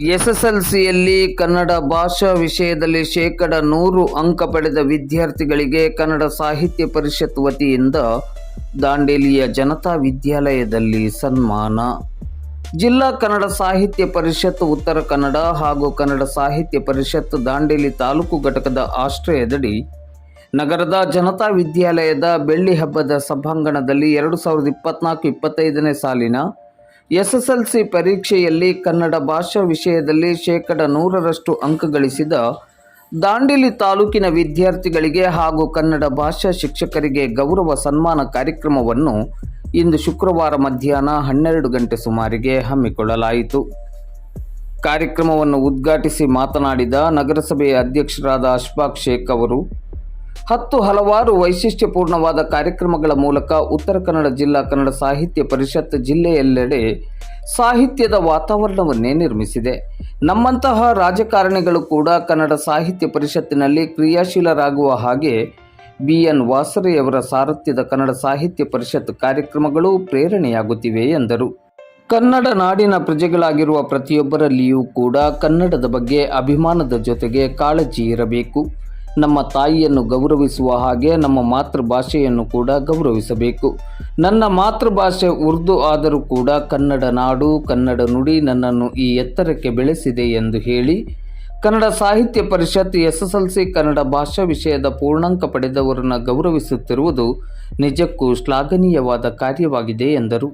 ಎಸ್ಎಸ್ಎಲ್ಸಿಯಲ್ಲಿ ಕನ್ನಡ ಭಾಷಾ ವಿಷಯದಲ್ಲಿ ಶೇಕಡ ನೂರು ಅಂಕ ಪಡೆದ ವಿದ್ಯಾರ್ಥಿಗಳಿಗೆ ಕನ್ನಡ ಸಾಹಿತ್ಯ ಪರಿಷತ್ ವತಿಯಿಂದ ದಾಂಡೇಲಿಯ ಜನತಾ ವಿದ್ಯಾಲಯದಲ್ಲಿ ಸನ್ಮಾನ. ಜಿಲ್ಲಾ ಕನ್ನಡ ಸಾಹಿತ್ಯ ಪರಿಷತ್, ಉತ್ತರ ಕನ್ನಡ ಹಾಗೂ ಕನ್ನಡ ಸಾಹಿತ್ಯ ಪರಿಷತ್ ದಾಂಡೇಲಿ ತಾಲೂಕು ಘಟಕದ ಆಶ್ರಯದಡಿ ನಗರದ ಜನತಾ ವಿದ್ಯಾಲಯದ ಬೆಳ್ಳಿ ಹಬ್ಬದ ಸಭಾಂಗಣದಲ್ಲಿ ಎರಡು ಸಾವಿರದ ಇಪ್ಪತ್ನಾಲ್ಕು ಇಪ್ಪತ್ತೈದನೇ ಸಾಲಿನ ಎಸ್ಎಸ್ಎಲ್ಸಿ ಪರೀಕ್ಷೆಯಲ್ಲಿ ಕನ್ನಡ ಭಾಷಾ ವಿಷಯದಲ್ಲಿ ಶೇಕಡ ನೂರರಷ್ಟು ಅಂಕ ಗಳಿಸಿದ ದಾಂಡೇಲಿ ತಾಲೂಕಿನ ವಿದ್ಯಾರ್ಥಿಗಳಿಗೆ ಹಾಗೂ ಕನ್ನಡ ಭಾಷಾ ಶಿಕ್ಷಕರಿಗೆ ಗೌರವ ಸನ್ಮಾನ ಕಾರ್ಯಕ್ರಮವನ್ನು ಇಂದು ಶುಕ್ರವಾರ ಮಧ್ಯಾಹ್ನ ಹನ್ನೆರಡು ಗಂಟೆ ಸುಮಾರಿಗೆ ಹಮ್ಮಿಕೊಳ್ಳಲಾಯಿತು. ಕಾರ್ಯಕ್ರಮವನ್ನು ಉದ್ಘಾಟಿಸಿ ಮಾತನಾಡಿದ ನಗರಸಭೆಯ ಅಧ್ಯಕ್ಷರಾದ ಅಶ್ಫಾಕ್ ಶೇಖ್ ಅವರು ಹತ್ತು ಹಲವಾರು ವೈಶಿಷ್ಟ್ಯಪೂರ್ಣವಾದ ಕಾರ್ಯಕ್ರಮಗಳ ಮೂಲಕ ಉತ್ತರ ಕನ್ನಡ ಜಿಲ್ಲಾ ಕನ್ನಡ ಸಾಹಿತ್ಯ ಪರಿಷತ್ ಜಿಲ್ಲೆಯೆಲ್ಲೆಡೆ ಸಾಹಿತ್ಯದ ವಾತಾವರಣವನ್ನೇ ನಿರ್ಮಿಸಿದೆ. ನಮ್ಮಂತಹ ರಾಜಕಾರಣಿಗಳು ಕೂಡ ಕನ್ನಡ ಸಾಹಿತ್ಯ ಪರಿಷತ್ತಿನಲ್ಲಿ ಕ್ರಿಯಾಶೀಲರಾಗುವ ಹಾಗೆ ಬಿ. ಎನ್. ವಾಸರೆಯವರ ಸಾರಥ್ಯದ ಕನ್ನಡ ಸಾಹಿತ್ಯ ಪರಿಷತ್ ಕಾರ್ಯಕ್ರಮಗಳು ಪ್ರೇರಣೆಯಾಗುತ್ತಿವೆ ಎಂದರು. ಕನ್ನಡ ನಾಡಿನ ಪ್ರಜೆಗಳಾಗಿರುವ ಪ್ರತಿಯೊಬ್ಬರಲ್ಲಿಯೂ ಕೂಡ ಕನ್ನಡದ ಬಗ್ಗೆ ಅಭಿಮಾನದ ಜೊತೆಗೆ ಕಾಳಜಿ ಇರಬೇಕು. ನಮ್ಮ ತಾಯಿಯನ್ನು ಗೌರವಿಸುವ ಹಾಗೆ ನಮ್ಮ ಮಾತೃಭಾಷೆಯನ್ನು ಕೂಡ ಗೌರವಿಸಬೇಕು. ನನ್ನ ಮಾತೃಭಾಷೆ ಉರ್ದು ಆದರೂ ಕೂಡ ಕನ್ನಡ ನಾಡು, ಕನ್ನಡ ನುಡಿ ನನ್ನನ್ನು ಈ ಎತ್ತರಕ್ಕೆ ಬೆಳೆಸಿದೆ ಎಂದು ಹೇಳಿ, ಕನ್ನಡ ಸಾಹಿತ್ಯ ಪರಿಷತ್ ಎಸ್ಎಸ್ಎಲ್ಸಿ ಕನ್ನಡ ಭಾಷಾ ವಿಷಯದ ಪೂರ್ಣಾಂಕ ಪಡೆದವರನ್ನು ಗೌರವಿಸುತ್ತಿರುವುದು ನಿಜಕ್ಕೂ ಶ್ಲಾಘನೀಯವಾದ ಕಾರ್ಯವಾಗಿದೆ ಎಂದರು.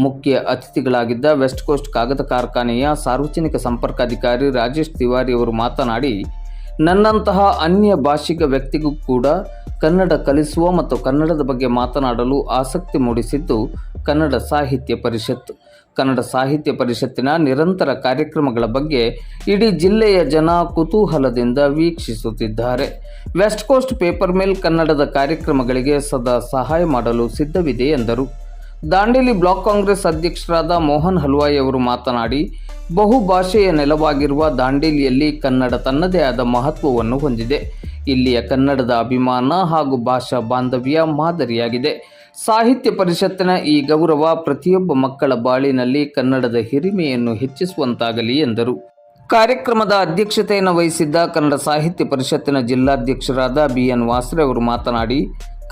ಮುಖ್ಯ ಅತಿಥಿಗಳಾಗಿದ್ದ ವೆಸ್ಟ್ ಕೋಸ್ಟ್ ಕಾಗದ ಕಾರ್ಖಾನೆಯ ಸಾರ್ವಜನಿಕ ಸಂಪರ್ಕಾಧಿಕಾರಿ ರಾಜೇಶ್ ತಿವಾರಿ ಅವರು ಮಾತನಾಡಿ ನನ್ನಂತಹ ಅನ್ಯ ಭಾಷಿಕ ವ್ಯಕ್ತಿಗೂ ಕೂಡ ಕನ್ನಡ ಕಲಿಸುವ ಮತ್ತು ಕನ್ನಡದ ಬಗ್ಗೆ ಮಾತನಾಡಲು ಆಸಕ್ತಿ ಮೂಡಿಸಿದ್ದು ಕನ್ನಡ ಸಾಹಿತ್ಯ ಪರಿಷತ್. ಕನ್ನಡ ಸಾಹಿತ್ಯ ಪರಿಷತ್ತಿನ ನಿರಂತರ ಕಾರ್ಯಕ್ರಮಗಳ ಬಗ್ಗೆ ಇಡೀ ಜಿಲ್ಲೆಯ ಜನ ಕುತೂಹಲದಿಂದ ವೀಕ್ಷಿಸುತ್ತಿದ್ದಾರೆ. ವೆಸ್ಟ್ ಕೋಸ್ಟ್ ಪೇಪರ್ ಮಿಲ್ ಕನ್ನಡದ ಕಾರ್ಯಕ್ರಮಗಳಿಗೆ ಸದಾ ಸಹಾಯ ಮಾಡಲು ಸಿದ್ಧವಿದೆ ಎಂದರು. ದಾಂಡೇಲಿ ಬ್ಲಾಕ್ ಕಾಂಗ್ರೆಸ್ ಅಧ್ಯಕ್ಷರಾದ ಮೋಹನ್ ಹಲ್ವಾಯಿ ಅವರು ಮಾತನಾಡಿ ಬಹುಭಾಷೆಯ ನೆಲವಾಗಿರುವ ದಾಂಡೇಲಿಯಲ್ಲಿ ಕನ್ನಡ ತನ್ನದೇ ಆದ ಮಹತ್ವವನ್ನು ಹೊಂದಿದೆ. ಇಲ್ಲಿಯ ಕನ್ನಡದ ಅಭಿಮಾನ ಹಾಗೂ ಭಾಷಾ ಬಾಂಧವ್ಯ ಮಾದರಿಯಾಗಿದೆ. ಸಾಹಿತ್ಯ ಪರಿಷತ್ತಿನ ಈ ಗೌರವ ಪ್ರತಿಯೊಬ್ಬ ಮಕ್ಕಳ ಬಾಳಿನಲ್ಲಿ ಕನ್ನಡದ ಹಿರಿಮೆಯನ್ನು ಹೆಚ್ಚಿಸುವಂತಾಗಲಿ ಎಂದರು. ಕಾರ್ಯಕ್ರಮದ ಅಧ್ಯಕ್ಷತೆಯನ್ನು ವಹಿಸಿದ್ದ ಕನ್ನಡ ಸಾಹಿತ್ಯ ಪರಿಷತ್ತಿನ ಜಿಲ್ಲಾಧ್ಯಕ್ಷರಾದ ಬಿ ಎನ್ ವಾಸ್ರೆ ಅವರು ಮಾತನಾಡಿ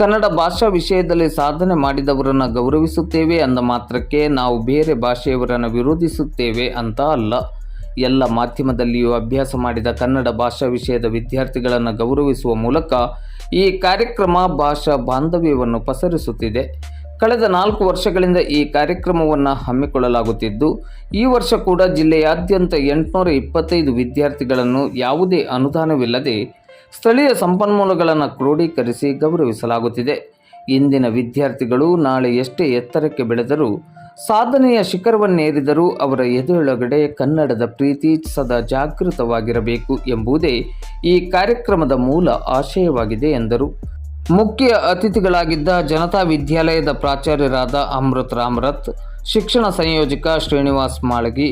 ಕನ್ನಡ ಭಾಷಾ ವಿಷಯದಲ್ಲಿ ಸಾಧನೆ ಮಾಡಿದವರನ್ನು ಗೌರವಿಸುತ್ತೇವೆ ಅಂದ ಮಾತ್ರಕ್ಕೆ ನಾವು ಬೇರೆ ಭಾಷೆಯವರನ್ನು ವಿರೋಧಿಸುತ್ತೇವೆ ಅಂತ ಅಲ್ಲ. ಎಲ್ಲ ಮಾಧ್ಯಮದಲ್ಲಿಯೂ ಅಭ್ಯಾಸ ಮಾಡಿದ ಕನ್ನಡ ಭಾಷಾ ವಿಷಯದ ವಿದ್ಯಾರ್ಥಿಗಳನ್ನು ಗೌರವಿಸುವ ಮೂಲಕ ಈ ಕಾರ್ಯಕ್ರಮ ಭಾಷಾ ಬಾಂಧವ್ಯವನ್ನು ಪಸರಿಸುತ್ತಿದೆ. ಕಳೆದ ನಾಲ್ಕು ವರ್ಷಗಳಿಂದ ಈ ಕಾರ್ಯಕ್ರಮವನ್ನು ಹಮ್ಮಿಕೊಳ್ಳಲಾಗುತ್ತಿದ್ದು, ಈ ವರ್ಷ ಕೂಡ ಜಿಲ್ಲೆಯಾದ್ಯಂತ ಎಂಟುನೂರ ಇಪ್ಪತ್ತೈದು ವಿದ್ಯಾರ್ಥಿಗಳನ್ನು ಯಾವುದೇ ಅನುದಾನವಿಲ್ಲದೆ ಸ್ಥಳೀಯ ಸಂಪನ್ಮೂಲಗಳನ್ನು ಕ್ರೋಢೀಕರಿಸಿ ಗೌರವಿಸಲಾಗುತ್ತಿದೆ. ಇಂದಿನ ವಿದ್ಯಾರ್ಥಿಗಳು ನಾಳೆ ಎಷ್ಟೇ ಎತ್ತರಕ್ಕೆ ಬೆಳೆದರೂ ಸಾಧನೆಯ ಶಿಖರವನ್ನೇರಿದರೂ ಅವರ ಎದುರೊಳಗಡೆ ಕನ್ನಡದ ಪ್ರೀತಿ ಸದಾ ಜಾಗೃತವಾಗಿರಬೇಕು ಎಂಬುದೇ ಈ ಕಾರ್ಯಕ್ರಮದ ಮೂಲ ಆಶಯವಾಗಿದೆ ಎಂದರು. ಮುಖ್ಯ ಅತಿಥಿಗಳಾಗಿದ್ದ ಜನತಾ ವಿದ್ಯಾಲಯದ ಪ್ರಾಚಾರ್ಯರಾದ ಅಮೃತ್ ರಾಮ್ರತ್ ಶಿಕ್ಷಣ ಸಂಯೋಜಕ ಶ್ರೀನಿವಾಸ್ ಮಾಳಗಿ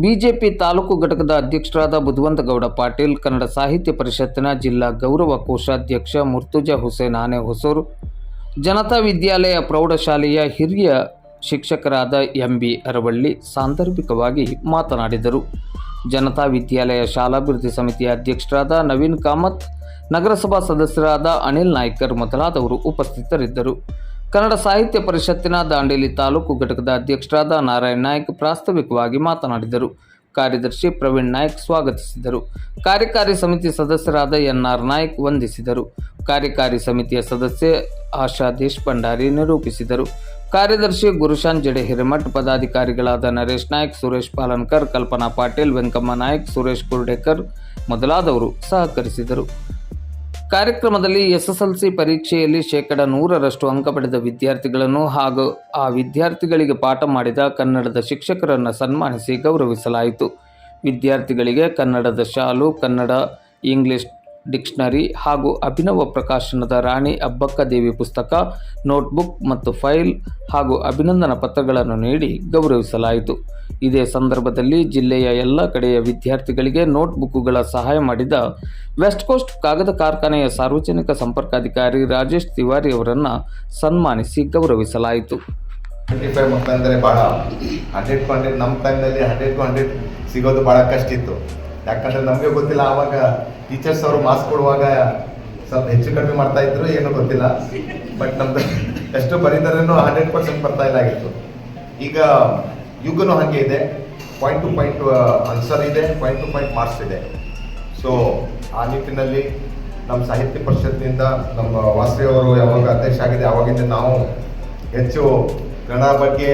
ಬಿಜೆಪಿ ತಾಲೂಕು ಘಟಕದ ಅಧ್ಯಕ್ಷರಾದ ಬುಧವಂತಗೌಡ ಪಾಟೀಲ್, ಕನ್ನಡ ಸಾಹಿತ್ಯ ಪರಿಷತ್ತಿನ ಜಿಲ್ಲಾ ಗೌರವ ಕೋಶಾಧ್ಯಕ್ಷ ಮುರ್ತುಜಾ ಹುಸೇನ್ ಆನೆ ಹೊಸೂರು, ಜನತಾ ವಿದ್ಯಾಲಯ ಪ್ರೌಢಶಾಲೆಯ ಹಿರಿಯ ಶಿಕ್ಷಕರಾದ ಎಂ ಬಿ ಅರವಳ್ಳಿ ಸಾಂದರ್ಭಿಕವಾಗಿ ಮಾತನಾಡಿದರು. ಜನತಾ ವಿದ್ಯಾಲಯ ಶಾಲಾಭಿವೃದ್ಧಿ ಸಮಿತಿಯ ಅಧ್ಯಕ್ಷರಾದ ನವೀನ್ ಕಾಮತ್, ನಗರಸಭಾ ಸದಸ್ಯರಾದ ಅನಿಲ್ ನಾಯ್ಕರ್ ಮೊದಲಾದವರು ಉಪಸ್ಥಿತರಿದ್ದರು. ಕನ್ನಡ ಸಾಹಿತ್ಯ ಪರಿಷತ್ತಿನ ದಾಂಡೇಲಿ ತಾಲೂಕು ಘಟಕದ ಅಧ್ಯಕ್ಷರಾದ ನಾರಾಯಣ್ ನಾಯ್ಕ ಪ್ರಾಸ್ತಾವಿಕವಾಗಿ ಮಾತನಾಡಿದರು. ಕಾರ್ಯದರ್ಶಿ ಪ್ರವೀಣ್ ನಾಯ್ಕ್ ಸ್ವಾಗತಿಸಿದರು. ಕಾರ್ಯಕಾರಿ ಸಮಿತಿ ಸದಸ್ಯರಾದ ಎನ್ಆರ್ ನಾಯ್ಕ್ ವಂದಿಸಿದರು. ಕಾರ್ಯಕಾರಿ ಸಮಿತಿಯ ಸದಸ್ಯೆ ಆಶಾ ದೇಶಭಂಡಾರಿ ನಿರೂಪಿಸಿದರು. ಕಾರ್ಯದರ್ಶಿ ಗುರುಶಾನ್ ಜಡೆ ಹಿರೇಮಠ್ ಪದಾಧಿಕಾರಿಗಳಾದ ನರೇಶ್ ನಾಯ್ಕ, ಸುರೇಶ್ ಪಾಲನ್ಕರ್, ಕಲ್ಪನಾ ಪಾಟೀಲ್, ವೆಂಕಮ್ಮ ನಾಯ್ಕ, ಸುರೇಶ್ ಕುರ್ಡೇಕರ್ ಮೊದಲಾದವರು ಸಹಕರಿಸಿದರು. ಕಾರ್ಯಕ್ರಮದಲ್ಲಿ ಎಸ್ಎಸ್ಎಲ್ಸಿ ಪರೀಕ್ಷೆಯಲ್ಲಿ ಶೇಕಡ ನೂರರಷ್ಟು ಅಂಕ ಪಡೆದ ವಿದ್ಯಾರ್ಥಿಗಳನ್ನು ಹಾಗೂ ಆ ವಿದ್ಯಾರ್ಥಿಗಳಿಗೆ ಪಾಠ ಮಾಡಿದ ಕನ್ನಡದ ಶಿಕ್ಷಕರನ್ನು ಸನ್ಮಾನಿಸಿ ಗೌರವಿಸಲಾಯಿತು. ವಿದ್ಯಾರ್ಥಿಗಳಿಗೆ ಕನ್ನಡದ ಶಾಲು, ಕನ್ನಡ, ಇಂಗ್ಲಿಷ್ ಡಿಕ್ಷನರಿ ಹಾಗೂ ಅಭಿನವ ಪ್ರಕಾಶನದ ರಾಣಿ ಅಬ್ಬಕ್ಕ ದೇವಿ ಪುಸ್ತಕ, ನೋಟ್ಬುಕ್ ಮತ್ತು ಫೈಲ್ ಹಾಗೂ ಅಭಿನಂದನಾ ಪತ್ರಗಳನ್ನು ನೀಡಿ ಗೌರವಿಸಲಾಯಿತು. ಇದೇ ಸಂದರ್ಭದಲ್ಲಿ ಜಿಲ್ಲೆಯ ಎಲ್ಲ ಕಡೆಯ ವಿದ್ಯಾರ್ಥಿಗಳಿಗೆ ನೋಟ್ಬುಕ್ಕುಗಳ ಸಹಾಯ ಮಾಡಿದ ವೆಸ್ಟ್ ಕೋಸ್ಟ್ ಕಾಗದ ಕಾರ್ಖಾನೆಯ ಸಾರ್ವಜನಿಕ ಸಂಪರ್ಕಾಧಿಕಾರಿ ರಾಜೇಶ್ ತಿವಾರಿ ಅವರನ್ನು ಸನ್ಮಾನಿಸಿ ಗೌರವಿಸಲಾಯಿತು. ಸಿಗೋದು ಭಾಳ ಕಷ್ಟ ಇತ್ತು. ಯಾಕಂದರೆ ನಮಗೆ ಗೊತ್ತಿಲ್ಲ, ಆವಾಗ ಟೀಚರ್ಸ್ ಅವರು ಮಾಸ್ಕ್ ಕೊಡುವಾಗ ಸ್ವಲ್ಪ ಹೆಚ್ಚು ಕಡಿಮೆ ಮಾಡ್ತಾ ಇದ್ರು, ಏನು ಗೊತ್ತಿಲ್ಲ. ಬಟ್ ನಮ್ದು ಎಷ್ಟು ಬರೀದರೇನು ಹಂಡ್ರೆಡ್ ಪರ್ಸೆಂಟ್ ಬರ್ತಾ ಇಲ್ಲ ಆಗಿತ್ತು. ಈಗ ಯುಗನು ಹಾಗೆ ಇದೆ. ಪಾಯಿಂಟ್ ಟು ಪಾಯಿಂಟ್ ಆನ್ಸರ್ ಇದೆ ಪಾಯಿಂಟ್ ಟು ಪಾಯಿಂಟ್ ಮಾರ್ಕ್ಸ್ ಇದೆ. ಸೊ ಆ ನಿಟ್ಟಿನಲ್ಲಿ ನಮ್ಮ ಸಾಹಿತ್ಯ ಪರಿಷತ್ನಿಂದ ನಮ್ಮ ವಾಸವಿ ಅವರು ಯಾವಾಗ ಅಧ್ಯಕ್ಷ ಆಗಿದೆ ಆವಾಗಿಂದ ನಾವು ಹೆಚ್ಚು ಕನ್ನಡ ಬಗ್ಗೆ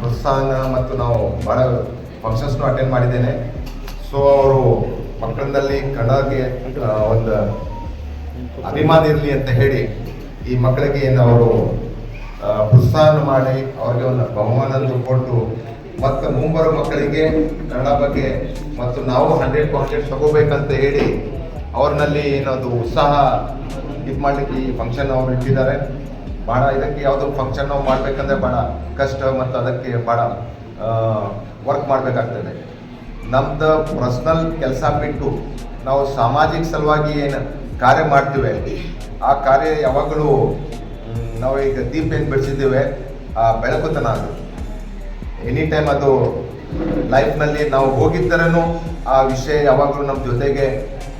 ಪ್ರೋತ್ಸಾಹನ ಮತ್ತು ನಾವು ಭಾಳ ಫಂಕ್ಷನ್ಸ್ನು ಅಟೆಂಡ್ ಮಾಡಿದ್ದೇನೆ. ಸೊ ಅವರು ಮಕ್ಕಳಲ್ಲಿ ಕನ್ನಡಕ್ಕೆ ಒಂದು ಅಭಿಮಾನ ಇರಲಿ ಅಂತ ಹೇಳಿ ಈ ಮಕ್ಕಳಿಗೆ ಅವರು ಪ್ರೋತ್ಸಾಹ ಮಾಡಿ ಅವ್ರಿಗೆ ಒಂದು ಬಹುಮಾನ ಕೊಟ್ಟು ಮತ್ತು ಮುಂಬರೋ ಮಕ್ಕಳಿಗೆ ಕನ್ನಡ ಬಗ್ಗೆ ಮತ್ತು ನಾವು ಹಂಡ್ರೆಡ್ ಪರ್ಸೆಂಟ್ ತಗೋಬೇಕಂತ ಹೇಳಿ ಅವ್ರನ್ನಲ್ಲಿ ಏನೊಂದು ಉತ್ಸಾಹ ಇದು ಮಾಡಲಿಕ್ಕೆ ಈ ಫಂಕ್ಷನ್ ಅವ್ರು ಇಟ್ಟಿದ್ದಾರೆ. ಭಾಳ ಇದಕ್ಕೆ ಯಾವುದೋ ಫಂಕ್ಷನ್ ಮಾಡಬೇಕಂದ್ರೆ ಭಾಳ ಕಷ್ಟ ಮತ್ತು ಅದಕ್ಕೆ ಭಾಳ ವರ್ಕ್ ಮಾಡಬೇಕಾಗ್ತದೆ. ನಮ್ದು ಪರ್ಸ್ನಲ್ ಕೆಲಸ ಬಿಟ್ಟು ನಾವು ಸಾಮಾಜಿಕ ಸಲುವಾಗಿ ಏನು ಕಾರ್ಯ ಮಾಡ್ತೀವಿ ಆ ಕಾರ್ಯ ಯಾವಾಗಲೂ ನಾವು ಈಗ ದೀಪ ಏನು ಬೆಳೆಸಿದ್ದೇವೆ, ಆ ಬೆಳಕುತನ ಅದು. ಎನಿ ಟೈಮ್ ಅದು ಲೈಫ್ನಲ್ಲಿ ನಾವು ಹೋಗಿದ್ದರೂ ಆ ವಿಷಯ ಯಾವಾಗಲೂ ನಮ್ಮ ಜೊತೆಗೆ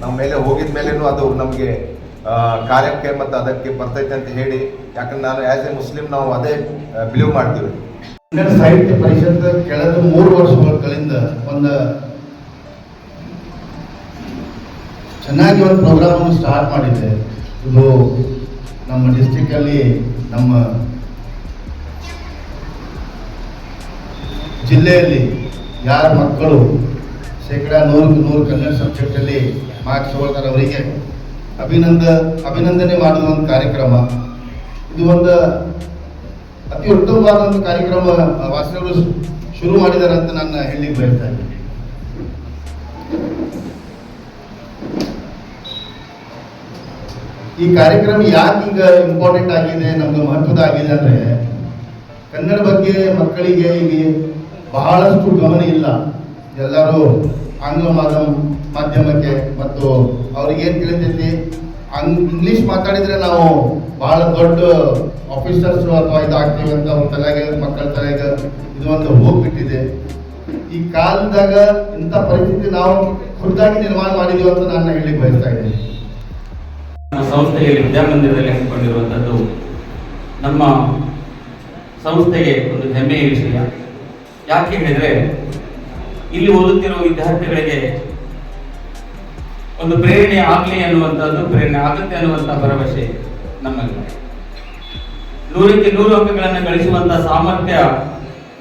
ನಮ್ಮ ಮೇಲೆ ಹೋಗಿದ ಮೇಲೇನು ಅದು ನಮಗೆ ಕಾರ್ಯಕ್ಕೆ ಮತ್ತು ಅದಕ್ಕೆ ಬರ್ತೈತೆ ಅಂತ ಹೇಳಿ, ಯಾಕಂದ್ರೆ ನಾನು ಆ್ಯಸ್ ಎ ಮುಸ್ಲಿಂ ನಾವು ಅದೇ ಬಿಲೀವ್ ಮಾಡ್ತೀವಿ. ಕನ್ನಡ ಸಾಹಿತ್ಯ ಪರಿಷತ್ ಕಳೆದ ಮೂರು ವರ್ಷಗಳಿಂದ ಒಂದು ಚೆನ್ನಾಗಿ ಒಂದು ಪ್ರೋಗ್ರಾಮ್ ಸ್ಟಾರ್ಟ್ ಮಾಡಿದೆ ಇದು ನಮ್ಮ ಡಿಸ್ಟಿಕಲ್ಲಿ ನಮ್ಮ ಜಿಲ್ಲೆಯಲ್ಲಿ ಯಾರ ಮಕ್ಕಳು ಶೇಕಡ ನೂರಕ್ಕೆ ನೂರು ಕನ್ನಡ ಸಬ್ಜೆಕ್ಟಲ್ಲಿ ಮಾರ್ಕ್ಸ್ ತಗೊಳ್ತಾರೆ ಅವರಿಗೆ. ಅಭಿನಂದ ಅಭಿನಂದನೆ ಮಾಡುವ ಒಂದು ಕಾರ್ಯಕ್ರಮ. ಇದು ಒಂದು ಅತಿ ಉತ್ತಮವಾದ ಒಂದು ಕಾರ್ಯಕ್ರಮ ವಾಸನಗಳು ಶುರು ಮಾಡಿದ್ದಾರೆ ಅಂತ ನಾನು ಹೇಳಿ ಬಯಸ್ತಾ ಈ ಕಾರ್ಯಕ್ರಮ ಯಾಕೆ ಈಗ ಇಂಪಾರ್ಟೆಂಟ್ ಆಗಿದೆ ನಮ್ಗೆ ಮಹತ್ವದ ಆಗಿದೆ ಅಂದ್ರೆ, ಕನ್ನಡ ಬಗ್ಗೆ ಮಕ್ಕಳಿಗೆ ಇಲ್ಲಿ ಬಹಳಷ್ಟು ಗಮನ ಇಲ್ಲ. ಎಲ್ಲರೂ ಆಂಗ್ಲ ಮಾಧ್ಯಮ, ಮಾಧ್ಯಮಕ್ಕೆ ಮತ್ತು ಅವ್ರಿಗೆ ಏನು ತಿಳಿತೈತಿ? ಅಂಗ್ ಇಂಗ್ಲೀಷ್ ಮಾತಾಡಿದ್ರೆ ನಾವು ಬಹಳ ದೊಡ್ಡ ಆಫೀಸರ್ಸ್ ಅಥವಾ ಇದಾಗ್ತೀವಿ ಅಂತ ಅವ್ರ ತಲೆಗೆ, ಮಕ್ಕಳ ತಲೆಗೆ ಇದು ಒಂದು ಹೋಗ್ಬಿಟ್ಟಿದೆ ಈ ಕಾಲದಾಗ ಇಂಥ ಪರಿಸ್ಥಿತಿ ನಾವು ಖುದ್ದಾಗಿ ನಿರ್ಮಾಣ ಮಾಡಿದೀವಿ ಅಂತ ನಾನು ಹೇಳಿ ಬಯಸ್ತಾ ಇದ್ದೀನಿ. ನಮ್ಮ ಸಂಸ್ಥೆಯಲ್ಲಿ ವಿದ್ಯಾಮಂದಿರದಲ್ಲಿ ಹಮ್ಮಿಕೊಂಡಿರುವಂಥದ್ದು ನಮ್ಮ ಸಂಸ್ಥೆಗೆ ಒಂದು ಹೆಮ್ಮೆಯ ವಿಷಯ. ಯಾಕೆ ಹೇಳಿದರೆ, ಇಲ್ಲಿ ಓದುತ್ತಿರುವ ವಿದ್ಯಾರ್ಥಿಗಳಿಗೆ ಒಂದು ಪ್ರೇರಣೆ ಆಗಲಿ ಅನ್ನುವಂಥದ್ದು ಪ್ರೇರಣೆ ಆಗುತ್ತೆ ಅನ್ನುವಂಥ ಭರವಸೆ ನಮ್ಮಲ್ಲಿ. ನೂರಕ್ಕೆ ನೂರು ಅಂಕಗಳನ್ನು ಗಳಿಸುವಂಥ ಸಾಮರ್ಥ್ಯ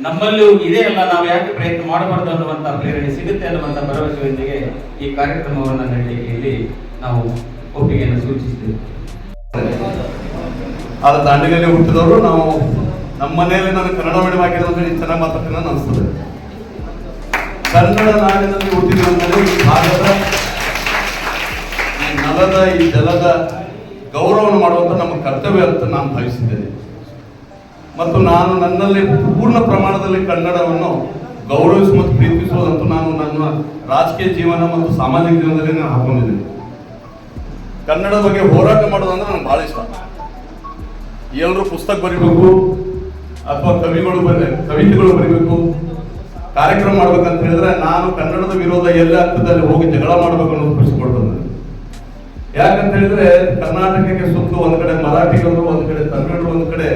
ನಮ್ಮಲ್ಲೂ ಇದೆ ಅಲ್ಲ. ನಾವು ಯಾಕೆ ಪ್ರಯತ್ನ ಮಾಡಬಾರ್ದು ಅನ್ನುವಂಥ ಪ್ರೇರಣೆ ಸಿಗುತ್ತೆ ಅನ್ನುವಂಥ ಭರವಸೆಯೊಂದಿಗೆ ಈ ಕಾರ್ಯಕ್ರಮವನ್ನು ನಡೆಯಲಿಕ್ಕೆ ನಾವು ಒಪ್ಪಿಗೆಯನ್ನು ಸೂಚಿಸಿದ್ದೇವೆ. ಆದ ದಾಂಡಿಗೆಯಲ್ಲಿ ಹುಟ್ಟಿದವರು ನಾವು ನಮ್ಮ ಮನೆಯಲ್ಲಿ ನಾನು ಕನ್ನಡ ಮೀಡಿಯಂ ಹಾಕಿದ್ರೆ ಚೆನ್ನಾಗಿ ಮಾತಾಡ್ತೀನಿ ಅನಿಸ್ತದೆ ಕನ್ನಡ ನಾಡಿನಲ್ಲಿ ಹುಟ್ಟಿದ್ರೆ ಈ ಭಾಗದ, ಈ ನೆಲದ, ಈ ಜಲದ ಗೌರವವನ್ನು ಮಾಡುವಂತ ನಮ್ಮ ಕರ್ತವ್ಯ ಅಂತ ನಾನು ಭಾವಿಸಿದ್ದೇನೆ. ಮತ್ತು ನಾನು ನನ್ನಲ್ಲಿ ಪೂರ್ಣ ಪ್ರಮಾಣದಲ್ಲಿ ಕನ್ನಡವನ್ನು ಗೌರವಿಸುವ ಮತ್ತು ಪ್ರೀತಿಸುವುದಂತೂ ನಾನು ನನ್ನ ರಾಜಕೀಯ ಜೀವನ ಮತ್ತು ಸಾಮಾಜಿಕ ಜೀವನದಲ್ಲಿ ನಾನು ಹಾಕೊಂಡಿದ್ದೀನಿ. ಕನ್ನಡದ ಬಗ್ಗೆ ಹೋರಾಟ ಮಾಡೋದಂದ್ರೆ ನನಗೆ ಭಾಳ ಇಷ್ಟ. ಎಲ್ಲರೂ ಪುಸ್ತಕ ಬರಿಬೇಕು ಅಥವಾ ಕವಿಗಳು ಬರ, ಕವಿತೆಗಳು ಬರಿಬೇಕು, ಕಾರ್ಯಕ್ರಮ ಮಾಡ್ಬೇಕಂತ ಹೇಳಿದ್ರೆ ನಾನು ಕನ್ನಡದ ವಿರೋಧ ಎಲ್ಲ ಹಂತದಲ್ಲಿ ಹೋಗಿ ಜಗಳ ಮಾಡ್ಬೇಕು ಅನ್ನೋದು ಖುಷಿ ಕೊಡ್ತದೆ. ಯಾಕಂತ ಹೇಳಿದ್ರೆ ಕರ್ನಾಟಕಕ್ಕೆ ಸುತ್ತ ಒಂದ್ ಕಡೆ ಮರಾಠಿಗಳು ಒಂದ್ ಕಡೆ, ತಮಿಳು ಒಂದ್ ಕಡೆ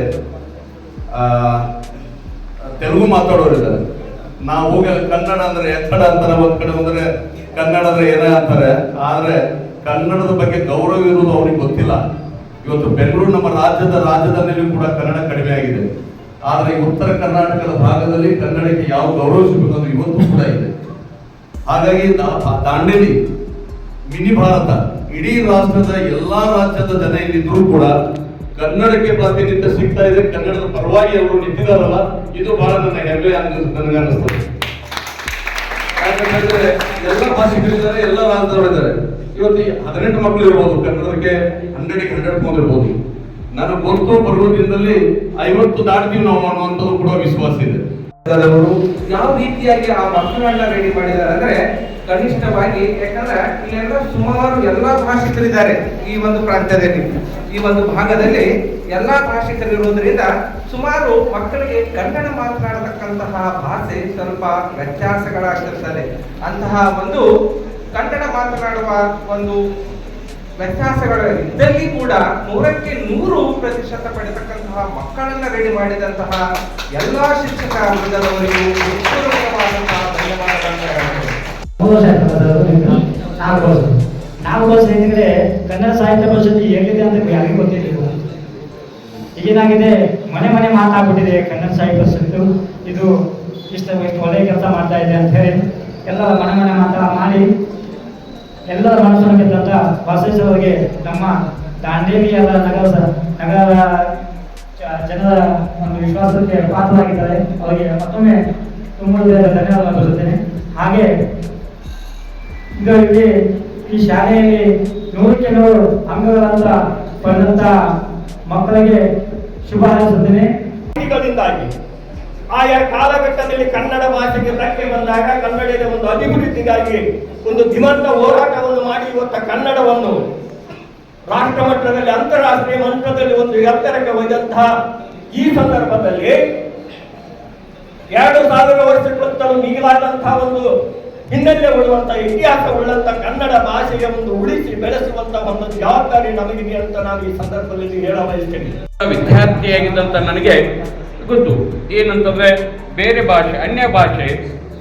ತೆಲುಗು ಮಾತಾಡೋರಿದ್ದಾರೆ. ನಾವು ಹೋಗಿ ಕನ್ನಡ ಅಂದ್ರೆ ಎಕ್ಕಡ ಅಂತಾರೆ, ಒಂದ್ ಕಡೆ ಅಂದ್ರೆ ಕನ್ನಡ ಅಂದ್ರೆ ಏನೇ ಅಂತಾರೆ. ಆದ್ರೆ ಕನ್ನಡದ ಬಗ್ಗೆ ಗೌರವ ಇರುವುದು ಅವ್ರಿಗೆ ಗೊತ್ತಿಲ್ಲ. ಇವತ್ತು ಬೆಂಗಳೂರು ನಮ್ಮ ರಾಜ್ಯದ ರಾಜಧಾನಿಯಲ್ಲಿ ಕೂಡ ಕನ್ನಡ ಕಡಿಮೆ ಆಗಿದೆ. ಆದ್ರೆ ಉತ್ತರ ಕರ್ನಾಟಕದ ಭಾಗದಲ್ಲಿ ಕನ್ನಡಕ್ಕೆ ಯಾವ ಗೌರವ ಸಿಗಬೇಕು ಇವತ್ತು ಕೂಡ ಇದೆ. ಹಾಗಾಗಿ ದಾಂಡೇಲಿ, ಮಿನಿ ಭಾರತ ಇಡೀ ರಾಷ್ಟ್ರದ ಎಲ್ಲಾ ರಾಜ್ಯದ ಜನ ಇಲ್ಲಿದ್ರು ಕೂಡ ಕನ್ನಡಕ್ಕೆ ಪ್ರಾತಿನಿಧ್ಯ ಸಿಗ್ತಾ ಇದೆ. ಕನ್ನಡದ ಪರವಾಗಿ ಅವರು ನಿಂತಿದಾರಲ್ಲ, ಇದು ಬಹಳ ನನ್ನ ಹೆಮ್ಮೆ ನನಗೆ ಅನಿಸ್ತದೆ ಯಾಕಂತಂದ್ರೆ ಎಲ್ಲ ಭಾಷಿಕರಿದ್ದಾರೆ ಎಲ್ಲ ರಾಜ್ಯದವರಿದ್ದಾರೆ ಇವತ್ತು ಹದಿನೆಂಟು ಮಕ್ಕಳು ಇರ್ಬೋದು, ಕನ್ನಡಕ್ಕೆ ಹಂಡ್ರೆಡ್ ಹಂಡ್ರೆಡ್ ಇರ್ಬೋದು. ನನಗೆ ಗೊತ್ತು ಬರುವ ದಿನದಲ್ಲಿ ಐವತ್ತು ದಾಟ್ತೀವಿ ನಾವು ಅನ್ನುವಂಥದ್ದು ಕೂಡ ವಿಶ್ವಾಸ ಇದೆ. ಯಾವ ರೀತಿಯಾಗಿ ಆ ಮಕ್ಕಳನ್ನ ರೆಡಿ ಮಾಡಿದ್ದಾರೆ ಅಂದ್ರೆ ಕನಿಷ್ಠವಾಗಿ ಯಾಕಂದ್ರೆ ಇಲ್ಲೆಲ್ಲ ಸುಮಾರು ಎಲ್ಲಾ ಭಾಷಿಕರಿದ್ದಾರೆ ಈ ಒಂದು ಪ್ರಾಂತ್ಯದಲ್ಲಿ. ಈ ಒಂದು ಭಾಗದಲ್ಲಿ ಎಲ್ಲಾ ಭಾಷಿಕರಿರುವುದರಿಂದ ಸುಮಾರು ಮಕ್ಕಳಿಗೆ ಕನ್ನಡ ಮಾತನಾಡತಕ್ಕಂತಹ ಭಾಷೆ ಸ್ವಲ್ಪ ವ್ಯತ್ಯಾಸಗಳಾಗಿರ್ತದೆ ಅಂತಹ ಒಂದು ಕನ್ನಡ ಮಾತನಾಡುವ ಒಂದು ವ್ಯತ್ಯಾಸಗಳು ಇದ್ದಲ್ಲಿ ಕೂಡ ನೂರಕ್ಕೆ ನೂರು ಪ್ರತಿಶತ ಪಡೆತಕ್ಕಂತಹ ಮಕ್ಕಳನ್ನ ರೆಡಿ ಮಾಡಿದಂತಹ ಎಲ್ಲಾ ಶಿಕ್ಷಕ ವೃಂದದವರಿಗೂ ವರ್ಷ ಏನಿದ್ರೆ ಕನ್ನಡ ಸಾಹಿತ್ಯ ಪರಿಷತ್ತು ಹೇಗಿದೆ ಅಂತ ಯಾರಿಗೂ ಗೊತ್ತಿರಲಿಲ್ಲ. ಈಗೇನಾಗಿದೆ? ಮನೆ ಮನೆ ಮಾತಾಗ್ಬಿಟ್ಟಿದೆ ಕನ್ನಡ ಸಾಹಿತ್ಯ ಪರಿಷತ್ತು. ಇದು ಇಷ್ಟ ಒಳ್ಳೆಯ ಕೆಲಸ ಮಾಡ್ತಾ ಇದೆ ಅಂತ ಹೇಳಿ ಎಲ್ಲ ಮನೆ ಮನೆ ಮಾತಾ ಮಾಡಿ. ಮನಸ್ಸನ್ನು ಗೆದ್ದಂತ ತಮ್ಮ ನಮ್ಮ ದಾಂಡೇಲಿಯಾದ ನಗರ ನಗರ ಜನರ ಒಂದು ವಿಶ್ವಾಸಕ್ಕೆ ಪಾತ್ರರಾಗಿದ್ದಾರೆ ಅವರಿಗೆ ಮತ್ತೊಮ್ಮೆ ತುಂಬ ಧನ್ಯವಾದ ಬರುತ್ತೇನೆ ಹಾಗೆ ಇಲ್ಲಿ ಈ ಶಾಲೆಯಲ್ಲಿ ನೂರಕ್ಕೆ ನೂರು ಅಂಗಗಳಂತ ಪಡೆದಂತ ಮಕ್ಕಳಿಗೆ ಶುಭ ಹಾರೈಸುತ್ತೇನೆ. ಆಯಾ ಕಾಲಘಟ್ಟದಲ್ಲಿ ಕನ್ನಡ ಭಾಷೆಗೆ ಧಕ್ಕೆ ಬಂದಾಗ ಕನ್ನಡದ ಒಂದು ಅಭಿವೃದ್ಧಿಗಾಗಿ ಒಂದು ಧೀಮಂತ ಹೋರಾಟವನ್ನು ಮಾಡಿ ಇವತ್ತ ಕನ್ನಡವನ್ನು ರಾಷ್ಟ್ರ ಮಟ್ಟದಲ್ಲಿ ಅಂತಾರಾಷ್ಟ್ರೀಯ ಮಟ್ಟದಲ್ಲಿ ಒಂದು ಎತ್ತರಕ್ಕೆ ಒಯ್ದಂತಹ ಈ ಸಂದರ್ಭದಲ್ಲಿ ಎರಡು ಸಾವಿರ ವರ್ಷಗಳಿಂದಲೂ ಮಿಗಿಲಾದಂತಹ ಒಂದು ಹಿನ್ನೆಲೆ ಉಳ್ಳುವಂತ ಇತಿಹಾಸ ಉಳ್ಳಂತ ಕನ್ನಡ ಭಾಷೆಗೆ ಒಂದು ಉಳಿಸಿ ಬೆಳೆಸುವಂತ ಒಂದು ಜವಾಬ್ದಾರಿ ನಮಗಿದೆ ಅಂತ ನಾನು ಈ ಸಂದರ್ಭದಲ್ಲಿ ಹೇಳ ಬಯಸ್ತೇನೆ ವಿದ್ಯಾರ್ಥಿಯಾಗಿದ್ದಂತ ನನಗೆ ಗೊತ್ತು. ಏನಂತಂದ್ರೆ ಬೇರೆ ಭಾಷೆ, ಅನ್ಯ ಭಾಷೆ,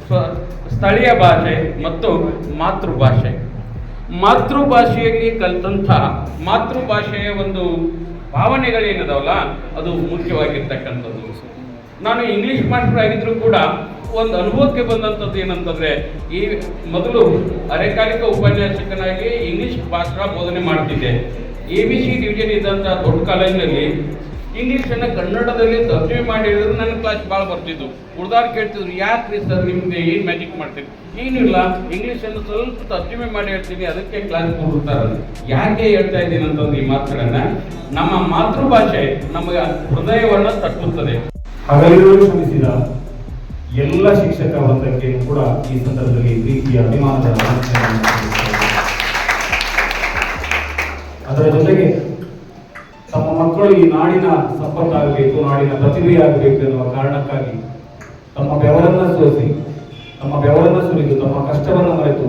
ಸ್ವ- ಸ್ಥಳೀಯ ಭಾಷೆ ಮತ್ತು ಮಾತೃಭಾಷೆ. ಮಾತೃಭಾಷೆಯಲ್ಲಿ ಕಲಿತಂಥ ಮಾತೃಭಾಷೆಯ ಒಂದು ಭಾವನೆಗಳೇನಿದಾವಲ್ಲ, ಅದು ಮುಖ್ಯವಾಗಿರ್ತಕ್ಕಂಥದ್ದು. ನಾನು ಇಂಗ್ಲಿಷ್ ಮಾಸ್ಟರ್ ಆಗಿದ್ರು ಕೂಡ ಒಂದು ಅನುಭವಕ್ಕೆ ಬಂದಂಥದ್ದು ಏನಂತಂದ್ರೆ, ಈ ಮೊದಲು ಅರೆಕಾಲಿಕ ಉಪನ್ಯಾಸಕನಾಗಿ ಇಂಗ್ಲಿಷ್ ಭಾಷಾ ಬೋಧನೆ ಮಾಡ್ತಿದ್ದೆ. ಎ ಬಿ ಸಿ ಡಿವಿಷನ್ ಇದ್ದಂಥ ದೊಡ್ಡ ಕಾಲೇಜಿನಲ್ಲಿ ಇಂಗ್ಲೀಷನ್ನು ಕನ್ನಡದಲ್ಲಿ ತರ್ಜುಮೆ ಮಾಡಿ ಹೇಳಿದ್ರೆ ನನ್ನ ಕ್ಲಾಸ್ ಭಾಳ ಬರ್ತಿದ್ದು ಉಳ್ದಾರ್ ಕೇಳ್ತಿದ್ರು, ಯಾಕ್ರಿ ಸರ್ ನಿಮ್ದು ಏನ್ ಮ್ಯಾಜಿಕ್ ಮಾಡ್ತೀರಿ? ಏನಿಲ್ಲ ಅನ್ನು ಸ್ವಲ್ಪ ತರ್ಜುಮೆ ಮಾಡಿ ಹೇಳ್ತೀನಿ, ಅದಕ್ಕೆ ಕ್ಲಾಸ್ ಕೊಡ್ತಾರೆ ಯಾಕೆ ಹೇಳ್ತಾ ಇದ್ದೀನಿ? ಅಂತಂದು ಈ ಮಾತುಗಳನ್ನ ನಮ್ಮ ಮಾತೃಭಾಷೆ ನಮಗೆ ಹೃದಯವನ್ನ ತಟ್ಟುತ್ತದೆ. ಹಗಲಿರುಳು ಶ್ರಮಿಸಿದ ಎಲ್ಲ ಶಿಕ್ಷಕ ವೃಂದಕ್ಕೆ ಕೂಡ ಈ ಸಂದರ್ಭದಲ್ಲಿ ಪ್ರೀತಿಯ ಅಭಿಮಾನದ. ಅದರ ಜೊತೆಗೆ ತಮ್ಮ ಮಕ್ಕಳು ಈ ನಾಡಿನ ಸಂಪತ್ತಾಗಬೇಕು, ನಾಡಿನ ಪ್ರತಿಭೆಯಾಗಬೇಕು ಎನ್ನುವ ಕಾರಣಕ್ಕಾಗಿ ತಮ್ಮ ಬೆವರನ್ನ ಸೋಸಿ, ತಮ್ಮ ಬೆವರನ್ನ ಸುರಿದು, ತಮ್ಮ ಕಷ್ಟವನ್ನು ಮರೆತು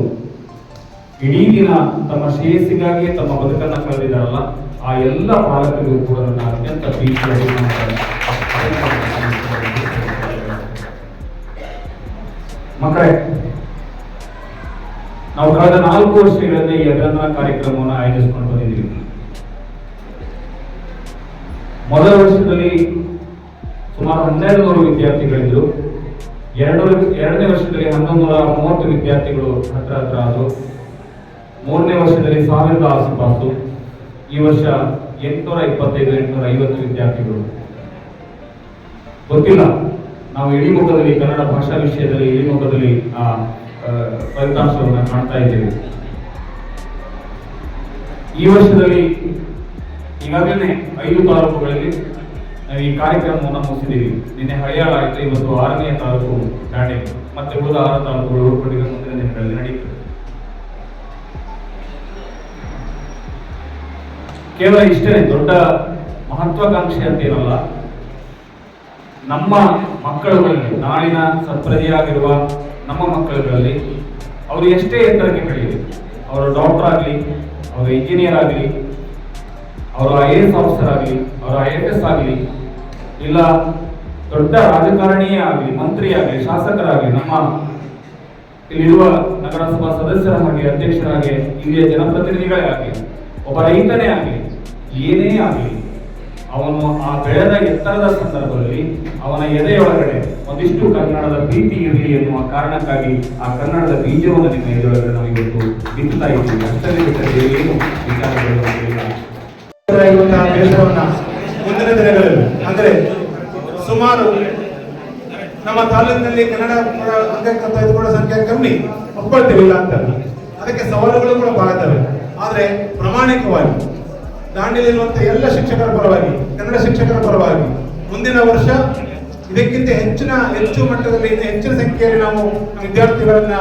ಇಡೀ ದಿನ ತಮ್ಮ ಶ್ರೇಯಸ್ಸಿಗಾಗಿ ತಮ್ಮ ಬದುಕನ್ನ ಕಳೆದಿದ್ದಾರಲ್ಲ, ಆ ಎಲ್ಲ ಪಾಲಕರಿಗೂ ಕೂಡ ನನ್ನ ಅತ್ಯಂತ ಪ್ರೀತಿಯಾಗಿ ಮಕ್ಕಳೇ, ನಾವು ಕಳೆದ ನಾಲ್ಕು ವರ್ಷಗಳಿಂದ ಈ ಅಭಿನಂದನಾ ಕಾರ್ಯಕ್ರಮವನ್ನು ಆಯೋಜಿಸಿಕೊಂಡು ಬಂದಿದ್ದೀವಿ. ಮೊದಲ ವರ್ಷದಲ್ಲಿ ಸುಮಾರು ಹನ್ನೆರಡು ನೂರು ವಿದ್ಯಾರ್ಥಿಗಳಿದ್ರು ಎರಡು, ಎರಡನೇ ವರ್ಷದಲ್ಲಿ ಹನ್ನೊಂದು ನೂರ ಮೂವತ್ತು ವಿದ್ಯಾರ್ಥಿಗಳು ಹತ್ರ ಹತ್ರ ಆದರು. ಮೂರನೇ ವರ್ಷದಲ್ಲಿ ಸಾವಿರದ ಆಸುಪಾಸು ಈ ವರ್ಷ ಎಂಟುನೂರ ಇಪ್ಪತ್ತೈದು, ಎಂಟುನೂರ ಐವತ್ತು ವಿದ್ಯಾರ್ಥಿಗಳು. ಗೊತ್ತಿಲ್ಲ. ನಾವು ಇಳಿಮುಖದಲ್ಲಿ ಕನ್ನಡ ಭಾಷಾ ವಿಷಯದಲ್ಲಿ ಇಳಿಮುಖದಲ್ಲಿ ಆ, ಫಲಿತಾಂಶವನ್ನು ಕಾಣ್ತಾ ಇದ್ದೇವೆ. ಈ ವರ್ಷದಲ್ಲಿ ಈಗಾಗಲೇ ಐದು ತಾಲೂಕುಗಳಲ್ಲಿ ಈ ಕಾರ್ಯಕ್ರಮವನ್ನು ಮುಗಿಸಿದ್ದೀವಿ. ನಿನ್ನೆ ಹಳಿಯಾಳ ಆಯಿತು, ಇವತ್ತು ಆರನೇ ತಾಲೂಕು ದಾಂಡೇಲಿ. ಮತ್ತೆ ಉಳಿದ ಆರು ತಾಲೂಕುಗಳು ಉಳ್ಕೊಂಡಿರೋ ಮುಂದಿನ ದಿನಗಳಲ್ಲಿ ನಡೆಯುತ್ತದೆ ಕೇವಲ ಇಷ್ಟೇ, ದೊಡ್ಡ ಮಹತ್ವಾಕಾಂಕ್ಷೆ ಅಂತೇನಲ್ಲ ನಮ್ಮ ಮಕ್ಕಳುಗಳಲ್ಲಿ, ನಾಳಿನ ಸತ್ಪ್ರಜೆಯಾಗಿರುವ ನಮ್ಮ ಮಕ್ಕಳುಗಳಲ್ಲಿ, ಅವರು ಎಷ್ಟೇ ಎತ್ತರಕ್ಕೆ ಬೆಳೆಯಲಿ ಅವರು ಡಾಕ್ಟರ್ ಆಗಲಿ, ಅವರು ಇಂಜಿನಿಯರ್ ಆಗಲಿ ಅವರು ಐ ಎ ಎಸ್ ಆಫೀಸರ್ ಆಗಲಿ, ಅವರು ಐ ಎಫ್ ಎಸ್ ಆಗಲಿ, ಇಲ್ಲ ದೊಡ್ಡ ರಾಜಕಾರಣಿಯೇ ಆಗಲಿ, ಮಂತ್ರಿ ಆಗಲಿ, ಶಾಸಕರಾಗಲಿ, ನಮ್ಮ ಇಲ್ಲಿರುವ ನಗರಸಭಾ ಸದಸ್ಯರ ಹಾಗೆ, ಅಧ್ಯಕ್ಷರಾಗಿ ಇಲ್ಲಿಯ ಜನಪ್ರತಿನಿಧಿಗಳೇ ಆಗಲಿ, ಒಬ್ಬ ರೈತನೇ ಆಗಲಿ, ಏನೇ ಆಗಲಿ, ಅವನು ಆ ಬೆಳೆದ ಎತ್ತರದ ಸಂದರ್ಭದಲ್ಲಿ ಅವನ ಎದೆಯೊಳಗಡೆ ಒಂದಿಷ್ಟು ಕನ್ನಡದ ಪ್ರೀತಿ ಇರಲಿ ಎನ್ನುವ ಕಾರಣಕ್ಕಾಗಿ ಆ ಕನ್ನಡದ ಬೀಜವನ್ನು ನಿಮ್ಮ ಎದೆಯೊಳಗಡೆ ನಾವು ಇವತ್ತು ಬಿತ್ತಾ ಇದ್ದೀವಿ ಅಷ್ಟೇ ಬಿಟ್ಟರೆ ಏನು. ಬೇಸರವನ್ನ ಮುಂದಿನ ದಿನಗಳಲ್ಲಿ, ಅಂದರೆ ಸುಮಾರು ನಮ್ಮ ತಾಲೂಕಿನಲ್ಲಿ ಕನ್ನಡ ತೆಗೆದುಕೊಳ್ಳೋ ಸಂಖ್ಯೆ ಕಮ್ಮಿ ಒಪ್ಕೊಳ್ತೀವಿಲ್ಲ ಅಂತ ಅದಕ್ಕೆ ಸವಾಲುಗಳು ಕೂಡ ಬಹಳ ಇದ್ದಾವೆ. ಆದರೆ ಪ್ರಾಮಾಣಿಕವಾಗಿ ದಾಂಡೇಲಿರುವಂತಹ ಎಲ್ಲ ಶಿಕ್ಷಕರ ಪರವಾಗಿ, ಕನ್ನಡ ಶಿಕ್ಷಕರ ಪರವಾಗಿ ಮುಂದಿನ ವರ್ಷ ಇದಕ್ಕಿಂತ ಹೆಚ್ಚಿನ, ಹೆಚ್ಚು ಮಟ್ಟದಲ್ಲಿ ಹೆಚ್ಚಿನ ಸಂಖ್ಯೆಯಲ್ಲಿ ನಾವು ವಿದ್ಯಾರ್ಥಿಗಳನ್ನ